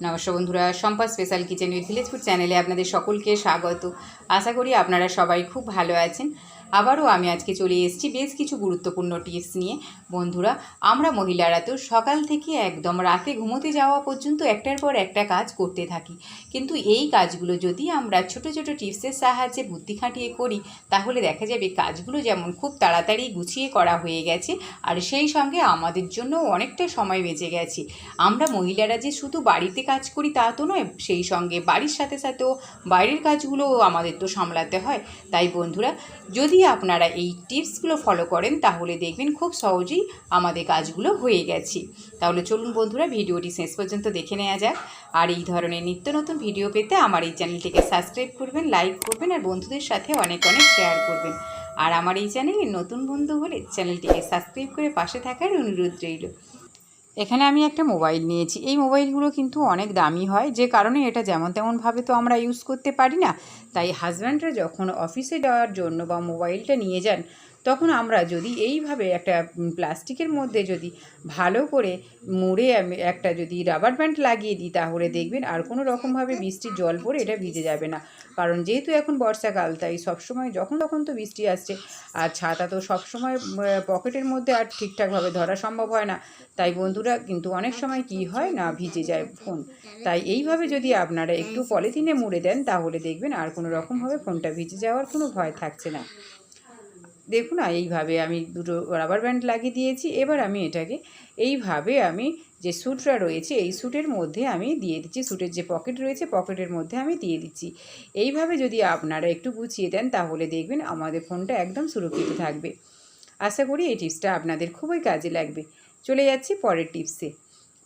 নমস্কার বন্ধুরা Sampa special kitchen with village food চ্যানেলে আপনাদের সকলকে স্বাগত। আশা করি আপনারা সবাই খুব ভালো আছেন। আবারও আমি আজকে চলে এসেছি বেশ কিছু গুরুত্বপূর্ণ টিপস নিয়ে। বন্ধুরা, আমরা মহিলারা তো সকাল থেকে একদম রাতে ঘুমোতে যাওয়া পর্যন্ত একটার পর একটা কাজ করতে থাকি। কিন্তু এই কাজগুলো যদি আমরা ছোট ছোট টিপসের সাহায্যে বুদ্ধি খাটিয়ে করি, তাহলে দেখা যাবে কাজগুলো যেমন খুব তাড়াতাড়ি গুছিয়ে করা হয়ে গেছে, আর সেই সঙ্গে আমাদের জন্য অনেকটা সময় বেঁচে গেছে। আমরা মহিলারা যে শুধু বাড়িতে কাজ করি তা তো নয়, সেই সঙ্গে বাড়ির সাথে সাথেও বাইরের কাজগুলোও আমাদের তো সামলাতে হয়। তাই বন্ধুরা, যদি আপনারা এই টিপসগুলো ফলো করেন, তাহলে দেখবেন খুব সহজেই আমাদের কাজগুলো হয়ে গেছে। তাহলে চলুন বন্ধুরা, ভিডিওটি শেষ পর্যন্ত দেখে নেওয়া যাক। আর এই ধরনের নিত্য নতুন ভিডিও পেতে আমার এই চ্যানেলটিকে সাবস্ক্রাইব করবেন, লাইক করবেন আর বন্ধুদের সাথে অনেক অনেক শেয়ার করবেন। আর আমার এই চ্যানেলে নতুন বন্ধু হলে চ্যানেলটিকে সাবস্ক্রাইব করে পাশে থাকার অনুরোধ রইল। এখানে আমি একটা মোবাইল নিয়েছি। এই মোবাইলগুলো কিন্তু অনেক দামি হয়, যে কারণে এটা যেমন তেমনভাবে তো আমরা ইউজ করতে পারি না। তাই হাজব্যান্ডরা যখন অফিসে যাওয়ার জন্য বা মোবাইলটা নিয়ে যান তখন আমরা যদি এইভাবে একটা প্লাস্টিকের মধ্যে যদি ভালো করে মুড়ে একটা যদি রাবার ব্যান্ড লাগিয়ে দিই, তাহলে দেখবেন আর কোনো রকমভাবে বৃষ্টির জল পড়ে এটা ভিজে যাবে না। কারণ যেহেতু এখন বর্ষাকাল, তাই সবসময় যখন তখন তো বৃষ্টি আসছে, আর ছাতা তো সবসময় পকেটের মধ্যে আর ঠিকঠাকভাবে ধরা সম্ভব হয় না। তাই বন্ধুরা, কিন্তু অনেক সময় কি হয় না, ভিজে যায় ফোন তাই এইভাবে যদি আপনারা একটু পলিথিনে মুড়ে দেন, তাহলে দেখবেন আর কোনো রকমভাবে ফোনটা ভিজে যাওয়ার কোনো ভয় থাকছে না। দেখুন এইভাবে আমি দুটো রাবার ব্যান্ড লাগিয়ে দিয়েছি, এবার আমি এটাকে এইভাবে আমি যে স্যুটটা রয়েছে, এই স্যুটের মধ্যে আমি দিয়ে দিচ্ছি স্যুটের যে পকেট রয়েছে পকেটের মধ্যে আমি দিয়ে দিচ্ছি। এইভাবে যদি আপনারা একটু গুছিয়ে দেন, তাহলে দেখবেন আমাদের ফোনটা একদম সুরক্ষিত থাকবে। আশা করি এই টিপসটা আপনাদের খুবই কাজে লাগবে। চলে যাচ্ছি পরের টিপসে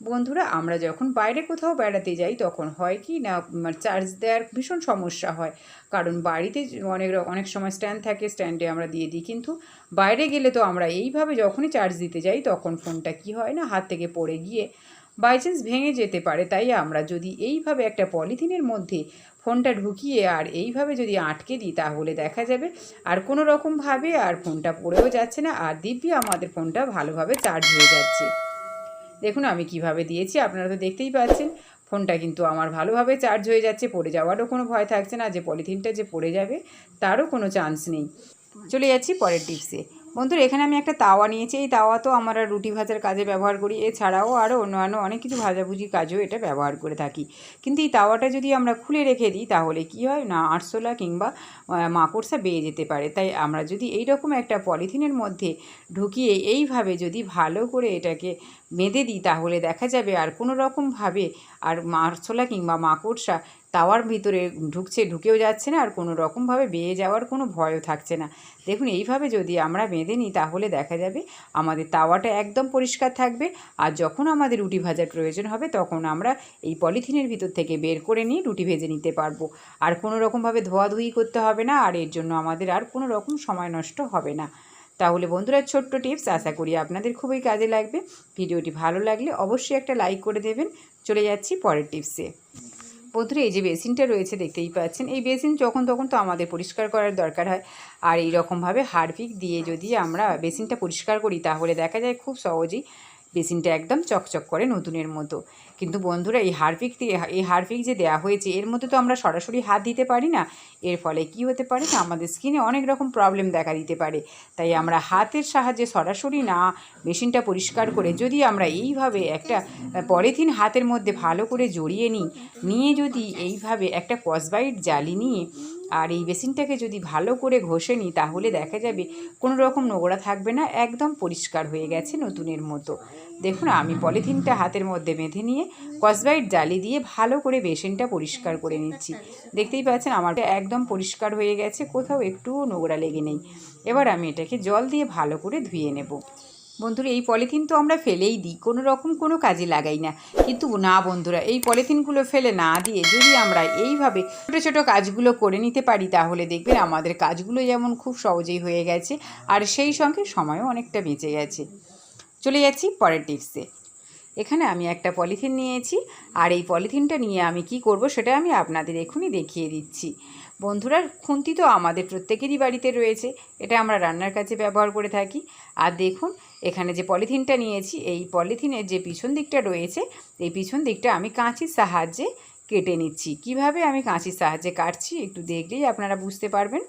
বন্ধুরা, আমরা যখন বাইরে কোথাও বেড়াতে যাই, তখন হয় কি না চার্জ দেওয়ার ভীষণ সমস্যা হয়। কারণ বাড়িতে অনেক অনেক সময় স্ট্যান্ড থাকে, স্ট্যান্ডে আমরা দিয়ে দিই। কিন্তু বাইরে গেলে তো আমরা এইভাবে যখনই চার্জ দিতে যাই, তখন ফোনটা কি হয় না, হাত থেকে পড়ে গিয়ে বাই চান্স ভেঙে যেতে পারে। তাই আমরা যদি এইভাবে একটা পলিথিনের মধ্যে ফোনটা ঢুকিয়ে আর এইভাবে যদি আটকে দিই, তাহলে দেখা যাবে আর কোনো রকমভাবে আর ফোনটা পড়েও যাচ্ছে না। আর দিব্যি, আমাদের ফোনটা ভালোভাবে চার্জ হয়ে যাচ্ছে। দেখুন, আমি কীভাবে দিয়েছি, আপনারা তো দেখতেই পাচ্ছেন। ফোনটা কিন্তু আমার ভালোভাবে চার্জ হয়ে যাচ্ছে, পড়ে যাওয়ারও কোনো ভয় থাকছে না, যে পলিথিনটা যে পড়ে যাবে, তারও কোনো চান্স নেই। চলে যাচ্ছি পরের টিপসে বন্ধুরা, এখানে আমি একটা তাওয়া নিয়েছি, এই তাওয়া তো আমরা রুটি ভাজার কাজে ব্যবহার করি। এছাড়াও আরও অন্যান্য অনেক কিছু ভাজাভুজির কাজেও এটা ব্যবহার করে থাকি। কিন্তু এই তাওয়াটা যদি আমরা খুলে রেখে দিই, তাহলে কি হয় না, আরশোলা কিংবা মাকড়সা বেয়ে যেতে পারে। তাই আমরা যদি এই রকম একটা পলিথিনের মধ্যে ঢুকিয়ে এইভাবে যদি ভালো করে এটাকে বেঁধে দিই, তাহলে দেখা যাবে আর কোনো রকমভাবে আর মারছোলা কিংবা মাকড়সা তাওয়ার ভিতরে ঢুকছে, ঢুকেও যাচ্ছে না আর কোনো রকমভাবে বেয়ে যাওয়ার কোনো ভয়ও থাকছে না। দেখুন, এইভাবে যদি আমরা বেঁধে নিই, তাহলে দেখা যাবে আমাদের তাওয়াটা একদম পরিষ্কার থাকবে আর যখন আমাদের রুটি ভাজার প্রয়োজন হবে, তখন আমরা এই পলিথিনের ভিতর থেকে বের করে নিয়ে রুটি ভেজে নিতে পারব। আর কোনো রকমভাবে ধোয়াধুয়ি করতে হবে না আর এর জন্য আমাদের আর কোনো রকম সময় নষ্ট হবে না। তাহলে বন্ধুরা ছোট্ট টিপস আশা করি আপনাদের খুবই কাজে লাগবে। ভিডিওটি ভালো লাগলে অবশ্যই একটা লাইক করে দেবেন। চলে যাচ্ছি পরের টিপসে বন্ধুরা, এই যে বেসিনটা রয়েছে, দেখতেই পাচ্ছেন। এই বেসিন যখন তখন তো আমাদের পরিষ্কার করার দরকার হয়। আর এই রকমভাবে হারপিক দিয়ে যদি আমরা বেসিনটা পরিষ্কার করি, তাহলে দেখা যায় খুব সহজেই বেসিনটা একদম চকচক করে নতুনের মতো। কিন্তু বন্ধুরা, এই হারপিক দিয়ে, এই হারপিক যে দেওয়া হয়েছে, এর মধ্যে তো আমরা সরাসরি হাত দিতে পারি না। এর ফলে কি হতে পারে না, আমাদের স্কিনে অনেক রকম প্রবলেম দেখা দিতে পারে। তাই আমরা হাতের সাহায্যে সরাসরি না মেশিনটা পরিষ্কার করে যদি আমরা এইভাবে একটা, পলিথিন হাতের মধ্যে ভালো করে জড়িয়ে নিই, নিয়ে যদি এইভাবে একটা কসবাইট জালি নিয়ে, আর এই বেসিনটাকে যদি ভালো করে ঘষে নিই, তাহলে দেখা যাবে কোনো রকম নোংরা থাকবে না, একদম পরিষ্কার হয়ে গেছে নতুনের মতো। দেখুন, আমি পলিথিনটা হাতের মধ্যে বেঁধে নিয়ে কসবাইট জালি দিয়ে ভালো করে বেসিনটা পরিষ্কার করে নিচ্ছি। দেখতেই পাচ্ছেন আমারটা একদম পরিষ্কার হয়ে গেছে, কোথাও একটুও নোংরা লেগে নেই। এবার আমি এটাকে জল দিয়ে ভালো করে ধুয়ে নেব। বন্ধুরা, এই পলিথিন তো আমরা ফেলেই দিই, কোনো রকম কোনো কাজে লাগাই না। কিন্তু না বন্ধুরা, এই পলিথিনগুলো ফেলে না দিয়ে যদি আমরা এইভাবে ছোটো ছোটো কাজগুলো করে নিতে পারি, তাহলে দেখবেন আমাদের কাজগুলো যেমন খুব সহজেই হয়ে গেছে, আর সেই সঙ্গে সময়ও অনেকটা বেঁচে গেছে। চলে যাচ্ছি পরের টিপসে। এখানে আমি একটা পলিথিন নিয়েছি। আর এই পলিথিনটা নিয়ে আমি কি করব সেটা আমি আপনাদের এখনই দেখিয়ে দিচ্ছি। বন্ধুরা, খুন্তি তো আমাদের প্রত্যেকেরই বাড়িতে রয়েছে। এটা আমরা রান্নার কাজে ব্যবহার করে থাকি। আর দেখুন, এখানে যে পলিথিনটা নিয়েছি, এই পলিথিনের যে পিছন দিকটা রয়েছে, এই পিছন দিকটা আমি কাঁচির সাহায্যে কেটে নিচ্ছি। কীভাবে আমি কাঁচির সাহায্যে কাটছি একটু দেখলেই আপনারা বুঝতে পারবেন।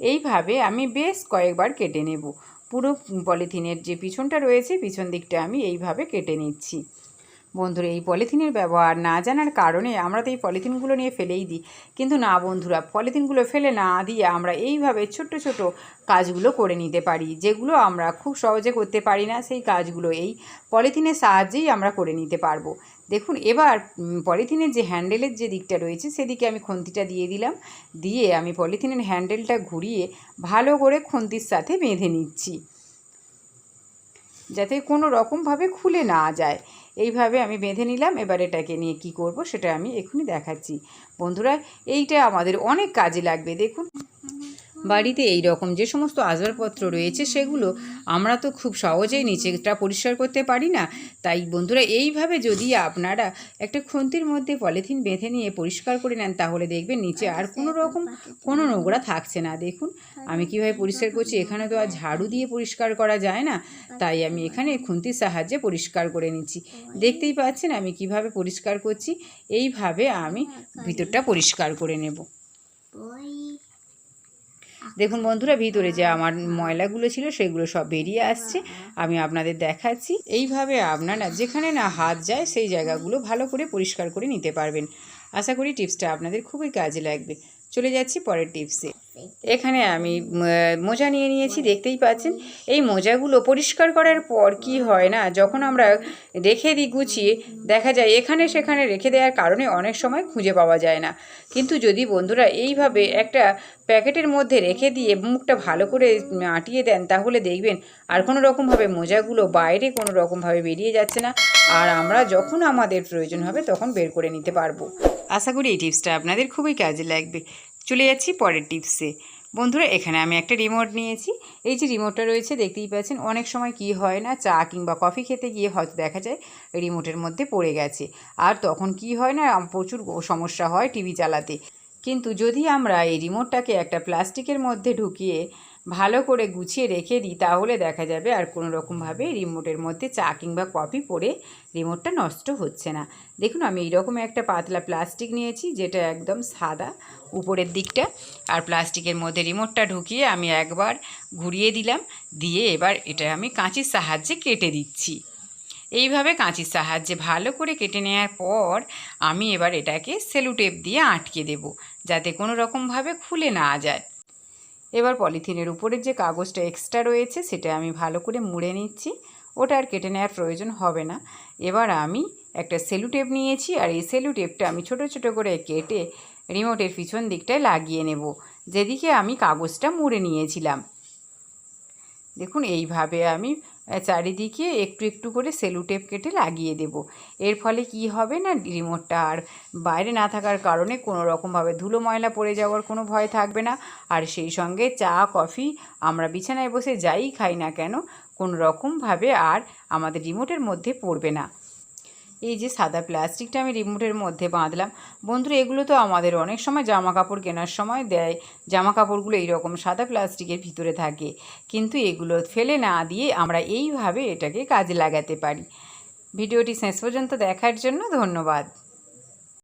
এইভাবে আমি বেশ কয়েকবার কেটে নেব। পুরো পলিথিনের যে পিছনটা রয়েছে পিছন দিকটা আমি এইভাবে কেটে নিচ্ছি। বন্ধুরা, এই পলিথিনের ব্যবহার না জানার কারণে আমরা তো এই পলিথিনগুলো নিয়ে ফেলেই দিই। কিন্তু না বন্ধুরা, পলিথিনগুলো ফেলে না দিয়ে আমরা এইভাবে ছোট ছোট কাজগুলো করে নিতে পারি, যেগুলো আমরা খুব সহজে করতে পারি না, সেই কাজগুলো এই পলিথিনের সাহায্যেই আমরা করে নিতে পারব। দেখুন, এবার পলিথিনের যে হ্যান্ডেলের যে দিকটা রয়েছে, সেদিকে আমি খন্তিটা দিয়ে দিলাম। দিয়ে আমি পলিথিনের হ্যান্ডেলটা ঘুরিয়ে ভালো করে খন্তির সাথে বেঁধে নিচ্ছি। যাতে কোনো রকমভাবে খুলে না যায়। এইভাবে আমি বেঁধে নিলাম, এবার এটাকে নিয়ে কি করব সেটা আমি এখনই দেখাচ্ছি। বন্ধুরা, এইটা আমাদের অনেক কাজে লাগবে, দেখুন। বাড়িতে এই রকম যে সমস্ত আসবাবপত্র রয়েছে সেগুলো আমরা তো খুব সহজেই নিচেটা পরিষ্কার করতে পারি না। তাই বন্ধুরা, এইভাবে যদি আপনারা একটা খুন্তির মধ্যে পলিথিন বেঁধে নিয়ে পরিষ্কার করে নেন, তাহলে দেখবেন নিচে আর কোনো রকম কোনো নোংরা থাকছে না। দেখুন, আমি কীভাবে পরিষ্কার করছি, এখানে তো আর ঝাড়ু দিয়ে পরিষ্কার করা যায় না, তাই আমি এখানে খুন্তির সাহায্যে পরিষ্কার করে নিচ্ছি। দেখতেই পাচ্ছেন আমি কীভাবে পরিষ্কার করছি, এইভাবে আমি ভিতরটা পরিষ্কার করে নেব। দেখুন বন্ধুরা, ভিতরে যে আমার ময়লাগুলো ছিল সেগুলো সব বেরিয়ে আসছে। আমি আপনাদের দেখাচ্ছি। এইভাবে আপনারা যেখানে না হাত যায় সেই জায়গাগুলো ভালো করে পরিষ্কার করে নিতে পারবেন। আশা করি টিপসটা আপনাদের খুবই কাজে লাগবে। চলে যাচ্ছি পরের টিপসে। এখানে আমি মোজা নিয়ে নিয়েছি দেখতেই পাচ্ছেন। এই মোজাগুলো পরিষ্কার করার পর কি হয় না যখন আমরা রেখে দিই গুছিয়ে দেখা যায় এখানে সেখানে রেখে দেওয়ার কারণে অনেক সময় খুঁজে পাওয়া যায় না। কিন্তু যদি বন্ধুরা এইভাবে একটা প্যাকেটের মধ্যে রেখে দিয়ে মুখটা ভালো করে আটিয়ে দেন তাহলে দেখবেন আর কোনো রকমভাবে মোজাগুলো বাইরে কোনো রকমভাবে বেরিয়ে যাচ্ছে না। আর আমরা যখন আমাদের প্রয়োজন হবে তখন বের করে নিতে পারব। আশা করি এই টিপসটা আপনাদের খুবই কাজে লাগবে। চলে যাচ্ছি পরের টিপসে। বন্ধুরা, এখানে আমি একটা রিমোট নিয়েছি। এই যে রিমোটটা রয়েছে, দেখতেই পাচ্ছেন, অনেক সময় কি হয় না, চা কিংবা কফি খেতে গিয়ে হয়তো দেখা যায় রিমোটের মধ্যে পড়ে গেছে। আর তখন কি হয় না প্রচুর সমস্যা হয় টিভি চালাতে। কিন্তু যদি আমরা এই রিমোটটাকে একটা প্লাস্টিকের মধ্যে ঢুকিয়ে ভালো করে গুছিয়ে রেখে দিই, তাহলে দেখা যাবে আর কোনো রকমভাবে রিমোটের মধ্যে চা কিংবা কফি পড়ে রিমোটটা নষ্ট হচ্ছে না। দেখুন, আমি এইরকম একটা পাতলা প্লাস্টিক নিয়েছি, যেটা একদম সাদা উপরের দিকটা। আর প্লাস্টিকের মধ্যে রিমোটটা ঢুকিয়ে আমি একবার ঘুরিয়ে দিলাম, দিয়ে এবার এটা আমি কাঁচির সাহায্যে কেটে দিচ্ছি। এইভাবে কাঁচির সাহায্যে ভালো করে কেটে নেওয়ার পর আমি এবার এটাকে সেলুটেপ দিয়ে আটকে দেব, যাতে কোনো রকমভাবে খুলে না যায়। এবার পলিথিনের উপরের যে কাগজটা এক্সট্রা রয়েছে সেটা আমি ভালো করে মুড়ে নিচ্ছি। ওটা আর কেটে নেওয়ার প্রয়োজন হবে না। এবার আমি একটা সেলুটেপ নিয়েছি আর এই সেলুটেপটা আমি ছোট ছোট করে কেটে রিমোটের পিছন দিকটায় লাগিয়ে নেব। যেদিকে আমি কাগজটা মুড়ে নিয়েছিলাম। দেখুন, এইভাবে আমি চারিদিকে একটু একটু করে সেলুটেপ কেটে লাগিয়ে দেব। এর ফলে কি হবে না, রিমোটটা আর বাইরে না থাকার কারণে কোনো রকমভাবে ধুলো ময়লা পড়ে যাওয়ার কোনো ভয় থাকবে না। আর সেই সঙ্গে চা, কফি আমরা বিছানায় বসে যাই খাই না কেন, কোনো রকমভাবে আর আমাদের রিমোটের মধ্যে পড়বে না। এই যে সাদা প্লাস্টিকটা আমি রিমোটের মধ্যে বাঁধলাম। বন্ধুরা, এগুলো তো আমাদের অনেক সময় জামা কাপড় কেনার সময় দেয়। জামা কাপড়গুলো এইরকম সাদা প্লাস্টিকের ভিতরে থাকে। কিন্তু এগুলো ফেলে না দিয়ে আমরা এইভাবে এটাকে কাজে লাগাতে পারি। ভিডিওটি শেষ পর্যন্ত দেখার জন্য ধন্যবাদ।